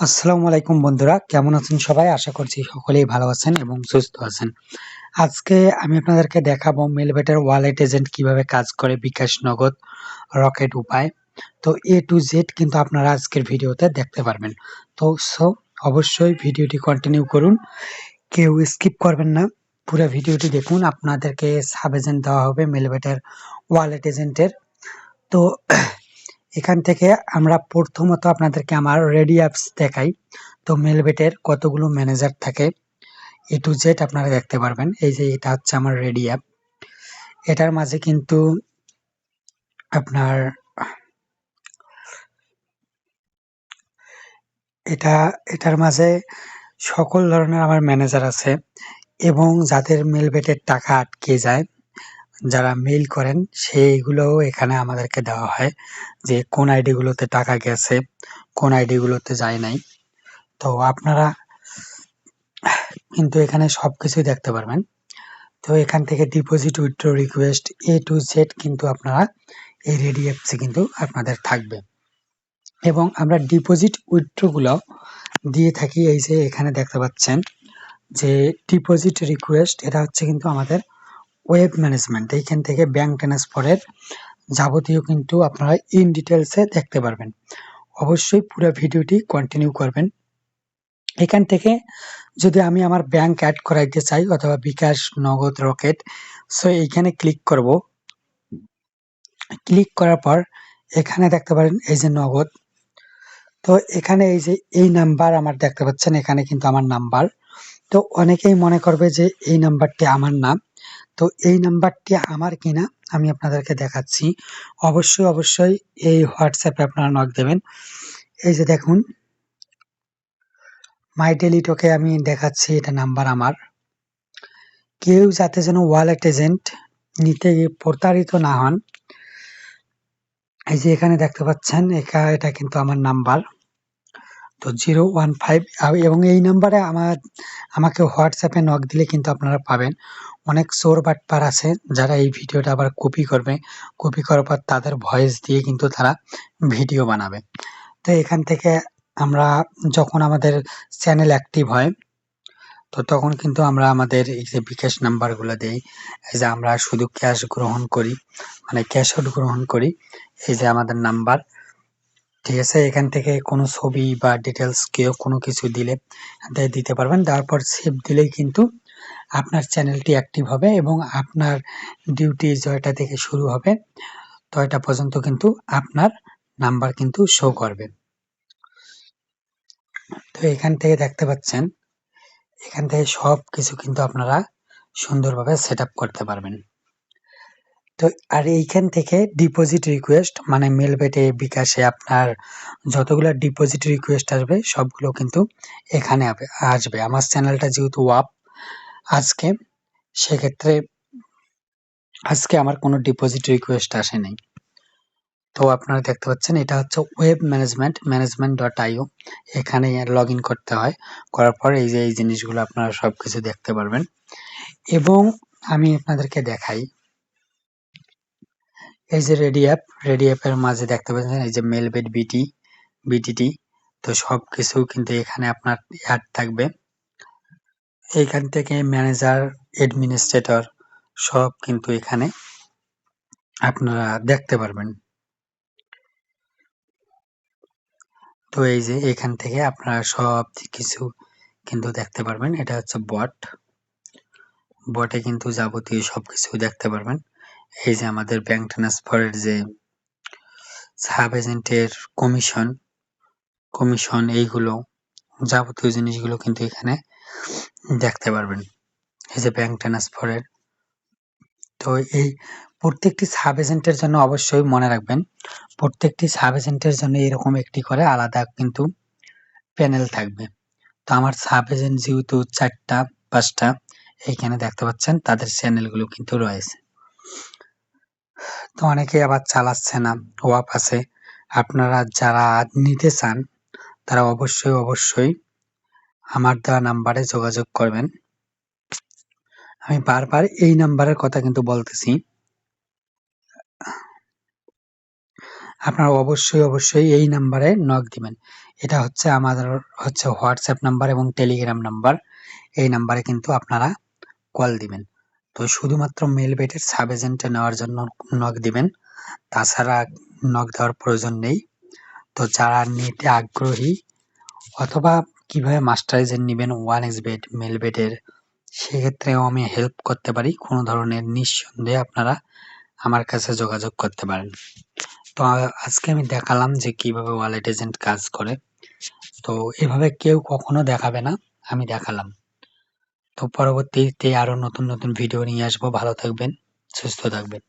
আসসালামু আলাইকুম বন্ধুরা, কেমন আছেন সবাই? আশা করছি সকলেই ভালো আছেন এবং সুস্থ আছেন। আজকে আমি আপনাদেরকে দেখাবো মেলবেটের ওয়ালেট এজেন্ট কীভাবে কাজ করে বিকাশ নগদ রকেট উপায়। তো এ টু জেড কিন্তু আপনারা আজকের ভিডিওতে দেখতে পারবেন। তো সো অবশ্যই ভিডিওটি কন্টিনিউ করুন। কেউ স্কিপ করবেন না। পুরো ভিডিওটি দেখুন। আপনাদেরকে সাব এজেন্ট দেওয়া হবে মেলবেটের ওয়ালেট এজেন্টের তো এখান থেকে আমরা প্রথমত আপনাদেরকে আমার রেডি অ্যাপস দেখাই। তো মেলবেটের কতগুলো ম্যানেজার থাকে? এ টু জেড আপনারা দেখতে পারবেন। এই যে এটা হচ্ছে আমার রেডি অ্যাপ এটার মাঝে কিন্তু আপনার এটা, এটার মাঝে সকল ধরনের আমার ম্যানেজার আছে এবং যাদের মেলবেটের টাকা আটকে যায় যারা মেইল করেন, সেইগুলোও এখানে আমাদেরকে দেওয়া হয় যে কোন আইডিগুলোতে টাকা গেছে, কোন আইডিগুলোতে যায় নাই। তো আপনারা কিন্তু এখানে সব কিছুই দেখতে পারবেন। তো এখান থেকে deposit withdraw request A to Z কিন্তু আপনারা এই রেডি অ্যাপসে কিন্তু আপনাদের থাকবে। এবং আমরা ডিপোজিট উইথড্রগুলো দিয়ে থাকি এই যে এখানে দেখতে পাচ্ছেন যে ডিপোজিট রিকোয়েস্ট এটা হচ্ছে কিন্তু আমাদের ওয়েব ম্যানেজমেন্ট এইখান থেকে ব্যাংক ট্রান্সফারের যাবতীয় কিন্তু আপনারা ইন ডিটেলসে দেখতে পারবেন। অবশ্যই পুরো ভিডিওটি কন্টিনিউ করবেন। এখান থেকে যদি আমি আমার ব্যাংক অ্যাড করাইতে চাই অথবা বিকাশ নগদ রকেট সো এইখানে ক্লিক করব। ক্লিক করার পর এখানে দেখতে পারেন এই যে নগদ। তো এখানে এই যে এই নাম্বার আমার দেখতে পাচ্ছেন, এখানে কিন্তু আমার নাম্বার তো অনেকেই মনে করবে যে এই নাম্বারটি আমার নাম তো এই নাম্বারটি আমার কিনা আমি আপনাদেরকে দেখাচ্ছি। অবশ্যই অবশ্যই এই হোয়াটসঅ্যাপে আপনারা নক দেবেন। এই যে দেখুন মাই টেলিটকে আমি দেখাচ্ছি এটা নাম্বার আমার। কেউ যাতে যেন ওয়ালেট এজেন্ট নিতে প্রতারিত না হন, এই যে এখানে দেখতে পাচ্ছেন, একা এটা কিন্তু আমার নাম্বার। তো জিরো ওয়ান ফাইভ এবং এই নাম্বারে আমার, আমাকে হোয়াটসঅ্যাপে নক দিলে কিন্তু আপনারা পাবেন। অনেক চোর বাটপার আছে যারা এই ভিডিওটা আবার কপি করবে। কপি করার পর তাদের ভয়েস দিয়ে কিন্তু তারা ভিডিও বানাবে। তো এখান থেকে আমরা যখন আমাদের চ্যানেল অ্যাক্টিভ হয়, তো তখন কিন্তু আমরা আমাদের এই যে বিকাশ নাম্বারগুলো দেই। এই যে আমরা শুধু ক্যাশ গ্রহণ করি মানে ক্যাশ আউট গ্রহণ করি। এই যে আমাদের নাম্বার। ঠিক আছে, এখান থেকে কোনো ছবি বা ডিটেলস কেউ কোনো কিছু দিলে দিতে পারবেন। তারপর সেভ দিলেই কিন্তু আপনার চ্যানেলটি অ্যাক্টিভ হবে এবং আপনার ডিউটি জয়টা থেকে শুরু হবে। তয়টা পর্যন্ত কিন্তু আপনার নাম্বার কিন্তু শো করবে। তো এখান থেকে দেখতে পাচ্ছেন, এখান থেকে সব কিছু কিন্তু আপনারা সুন্দরভাবে সেট করতে পারবেন। তো আর এইখান থেকে ডিপোজিট রিকোয়েস্ট মানে মেলবেটে বিকাশে আপনার যতগুলো ডিপোজিট রিকোয়েস্ট আসবে, সবগুলো কিন্তু এখানে আসবে। আমার চ্যানেলটা যেহেতু ওয়াপ আজকে সেক্ষেত্রে আজকে আমার কোনো ডিপোজিট রিকোয়েস্ট আসে নাই তো আপনারা দেখতে পাচ্ছেন, এটা হচ্ছে web management management dot IO এখানে লগ ইন করতে হয়, করার পর এই যে, এই জিনিসগুলো আপনারা সব কিছু দেখতে পারবেন। এবং আমি আপনাদেরকে দেখাই এই যে রেডি অ্যাপ রেডি অ্যাপের মাঝে দেখতে পাচ্ছেন এই যে মেলবেট বিটি বিটিটি তো সব কিছু কিন্তু এখানে আপনার অ্যাড থাকবে। এইখান থেকে ম্যানেজার অ্যাডমিনিস্ট্রেটর সব কিন্তু এখানে আপনারা দেখতে পারবেন। তো এই যে এখান থেকে আপনারা সব কিছু কিন্তু দেখতে পারবেন। এটা হচ্ছে বট বটে কিন্তু যাবতীয় সব কিছু দেখতে পারবেন। এই যে আমাদের ব্যাংক ট্রান্সফারের যে সাব এজেন্টের কমিশন কমিশন এইগুলো যাবতীয় জিনিসগুলো কিন্তু এখানে দেখতে পারবেন। এই যে ব্যাংক ট্রান্সফারের তো এই প্রত্যেকটি সাব এজেন্টের জন্য অবশ্যই মনে রাখবেন, প্রত্যেকটি সাব এজেন্টের জন্য এরকম একটি করে আলাদা কিন্তু প্যানেল থাকবে। তো আমার সাব এজেন্ট যেহেতু চারটা, পাঁচটা, এইখানে দেখতে পাচ্ছেন, তাদের চ্যানেলগুলো কিন্তু রয়েছে। তো অনেকে আবার চালাচ্ছে না ওয়াপ আছে। আপনারা যারা নিতে চান, তারা অবশ্যই অবশ্যই আমার দেওয়া নাম্বারে যোগাযোগ করবেন। আমি বারবার এই নাম্বারের কথা কিন্তু বলতেছি। আপনারা অবশ্যই অবশ্যই এই নাম্বারে নক দিবেন। এটা হচ্ছে আমাদের, হচ্ছে হোয়াটসঅ্যাপ নাম্বার এবং টেলিগ্রাম নাম্বার। এই নাম্বারে কিন্তু আপনারা কল দিবেন। তো শুধুমাত্র মেল বেটের সাব এজেন্টে নেওয়ার জন্য নক দিবেন। তাছাড়া নক দেওয়ার প্রয়োজন নেই। তো যারা নেটে আগ্রহী অথবা কীভাবে মাস্টার এজেন্ট নেবেন ওয়ান এক্স বেড মেল বেডের সেক্ষেত্রেও আমি হেল্প করতে পারি। কোনো ধরনের নিঃসন্দেহে আপনারা আমার কাছে যোগাযোগ করতে পারেন। তো আজকে আমি দেখালাম যে কীভাবে ওয়ালেট এজেন্ট কাজ করে। তো এভাবে কেউ কখনো দেখাবে না, আমি দেখালাম। তো পরবর্তীতে আরও নতুন নতুন ভিডিও নিয়ে আসব। ভালো থাকবেন সুস্থ থাকবেন।